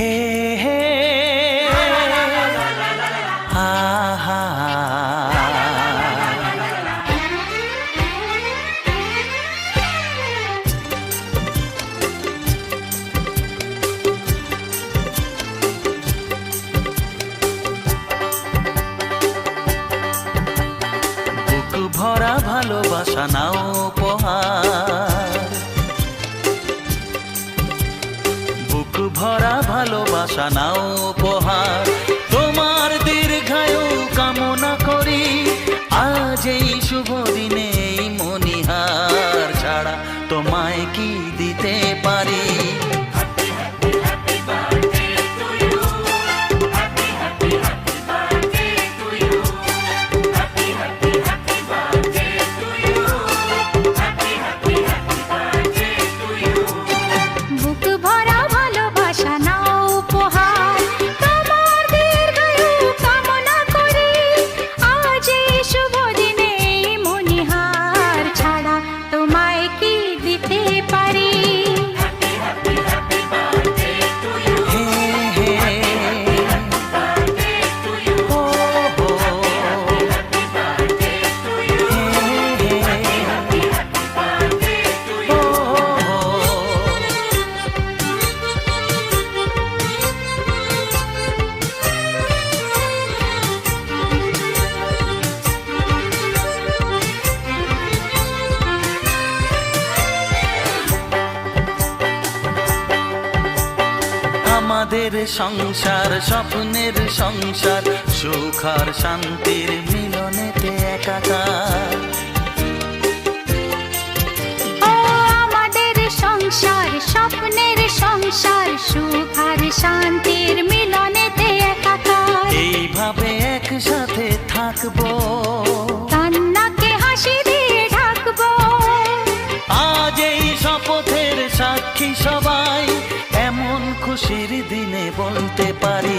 হে হে। আহা। ভরা ভালোবাসা নাও উপহার। ভরা ভালোবাসা নাও উপহার। তোমার দীর্ঘায়ু কামনা করি আজ এই শুভ আমাদের সংসার স্বপ্নের সংসার সুখ আর শান্তির মিলনেতে একাকার। আমাদের সংসার স্বপ্নের সংসার সুখ আর শান্তির মিলনেতে একাকার। এইভাবে একসাথে থাকব। কান্নাকে হাসি দিয়ে ঢাকবো। আজ এই শপথের সাক্ষী সবাই খুশির দিনে বলতে পারি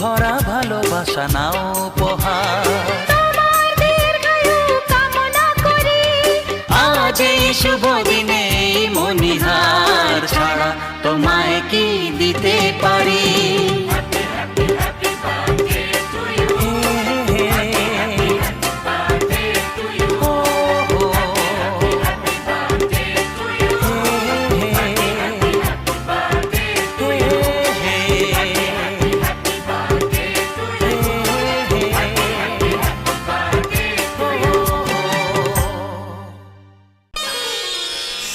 ভরা ভালোবাসা নাও উপহার। করি। আজ এই শুভ দিনে মনিহার ছাড়া তোমায় কি দিতে পারি?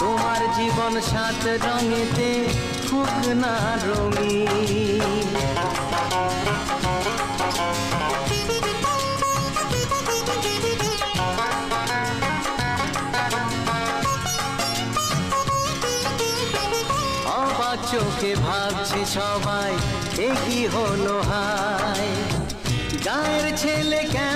তোমার জীবন সাত রঙেতে হোক না অবাক চোখে ভাবছে সবাই, এ কি হলো হায়? গায়ের ছেলে কেমন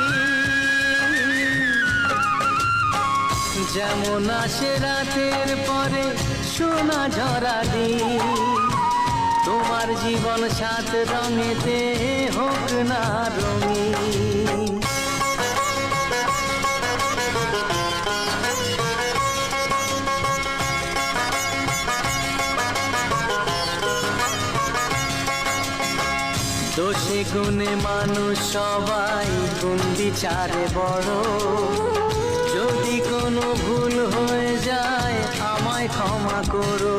যেমন আসে রাতের পরে, সোনা ঝরা দিন। তোমার জীবন সাত রঙেতে হোক না রঙিন। দোষে গুণে মানুষ সবাই গুণ বিচারে বড়। কোনো ভুল হয়ে যায় আমায় ক্ষমা করো।